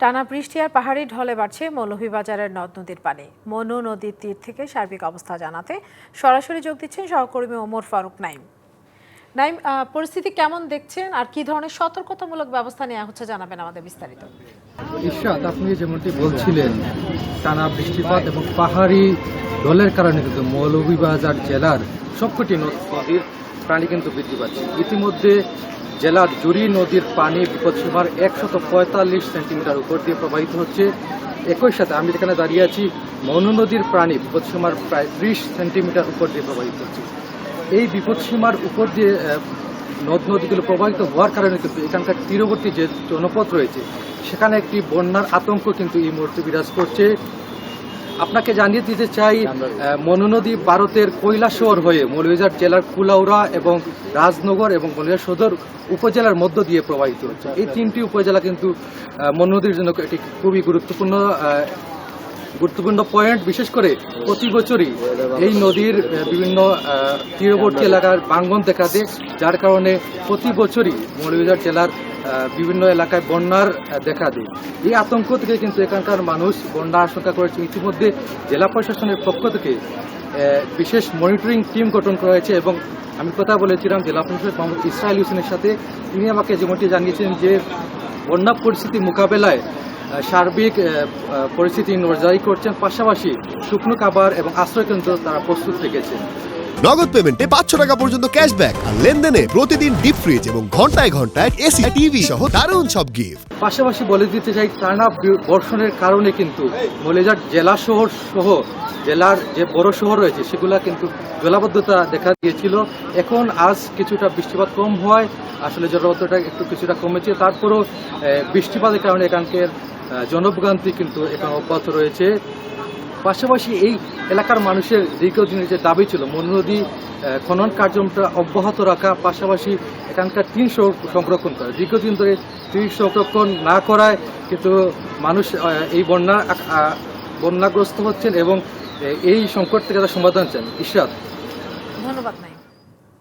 টানা বৃষ্টি আর পাহাড়ি ঢলে বাড়ছে মৌলভীবাজারের নদ নদীর পানি। মনু নদীর তীর থেকে সার্বিক অবস্থা জানাতে সরাসরি যোগ দিচ্ছেন সহকর্মী ওমর ফারুক নাইম। নাইম পরিস্থিতি কেমন দেখছেন আর কি ধরনের সতর্কতামূলক ব্যবস্থা নেওয়া হচ্ছে জানাবেন আমাদের বিস্তারিত। ইশরাত আপনি যেমনটি বলছিলেন, টানা বৃষ্টিপাত এবং পাহাড়ি দলের কারণে কিন্তু মৌলভীবাজার জেলার সবকটি নদীর পানি কিন্তু বৃদ্ধি পাচ্ছে। ইতিমধ্যে জেলার জুরি নদীর পানি বিপদসীমার একশত পঁয়তাল্লিশ সেন্টিমিটার উপর দিয়ে প্রবাহিত হচ্ছে। একই সাথে আমি যেখানে দাঁড়িয়ে আছি, মনু নদীর প্রাণী বিপদসীমার প্রায় ত্রিশ সেন্টিমিটার উপর দিয়ে প্রবাহিত হচ্ছে। এই বিপদসীমার উপর দিয়ে নদ নদীগুলো প্রবাহিত হওয়ার কারণে কিন্তু এখানকার তীরবর্তী যে জনপদ রয়েছে, সেখানে একটি বন্যার আতঙ্ক কিন্তু এই মুহূর্তে বিরাজ করছে। আপনাকে জানিয়ে দিতে চাই মনোনদী মনু নদী ভারতের কৈলাসহর হয়ে মৌলভীবাজার জেলার কুলাউড়া এবং রাজনগর এবং মৌলভীবাজার সদর উপজেলার মধ্য দিয়ে প্রবাহিত হচ্ছে। এই তিনটি উপজেলা কিন্তু মনোনদীর মনু নদীর জন্য একটি খুবই গুরুত্বপূর্ণ গুরুত্বপূর্ণ পয়েন্ট, বিশেষ করে প্রতি বছরই এই নদীর বিভিন্ন তীরবর্তী এলাকার ভাঙ্গন দেখা দেয় যার কারণে প্রতি বছরই মৌলভীবাজার জেলার বিভিন্ন এলাকায় বন্যার দেখা দেয়। এই আতঙ্ক থেকে কিন্তু এখানকার মানুষ বন্যা আশঙ্কা করেছে। ইতিমধ্যে জেলা প্রশাসনের পক্ষ থেকে বিশেষ মনিটরিং টিম গঠন করা হয়েছে এবং আমি কথা বলেছিলাম জেলা প্রশাসক মোহাম্মদ ইসরায়েল হোসেনের সাথে। তিনি আমাকে যেমনটি জানিয়েছেন যে বন্যা পরিস্থিতি মোকাবেলায় সার্বিক পরিস্থিতি নজরদারি করছেন। পাশাপাশি শুকনো খাবার এবং আশ্রয়কেন্দ্র তারা প্রস্তুত রেখেছেন নগদ পেমেন্টে পাঁচশো টাকা পর্যন্ত ক্যাশব্যাক আর লেনদেনে প্রতিদিন ডিপ ফ্রিজ এবং ঘন্টায় ঘন্টায় এসি টিভি সহ দারুণ সব গিফট পাশাপাশি বলে দিতে চাই টানা বর্ষণের কারণে কিন্তু মৌলিজার জেলা শহর সহ, জেলার যে বড় শহর রয়েছে, সেগুলা কিন্তু জলাবদ্ধতা দেখা দিয়েছিল। এখন আজ কিছুটা বৃষ্টিপাত কম হওয়ায় আসলে জলাবদ্ধতা একটু কিছুটা কমেছে। তারপরও বৃষ্টিপাতের কারণে এখানকার জনভোগান্তি কিন্তু এখন অব্যাহত রয়েছে। পাশাপাশি এই এলাকার মানুষের দীর্ঘদিনের যে দাবি ছিল মন নদী খনন কার্যক্রমটা অব্যাহত রাখা, পাশাপাশি এখানকার তিন সংরক্ষণ করা। দীর্ঘদিন ধরে তিন সংরক্ষণ না করায় কিন্তু মানুষ এই বন্যা বন্যাগ্রস্ত হচ্ছেন এবং এই সংকট থেকে তারা সমাধান চান। ইশরাত। ধন্যবাদ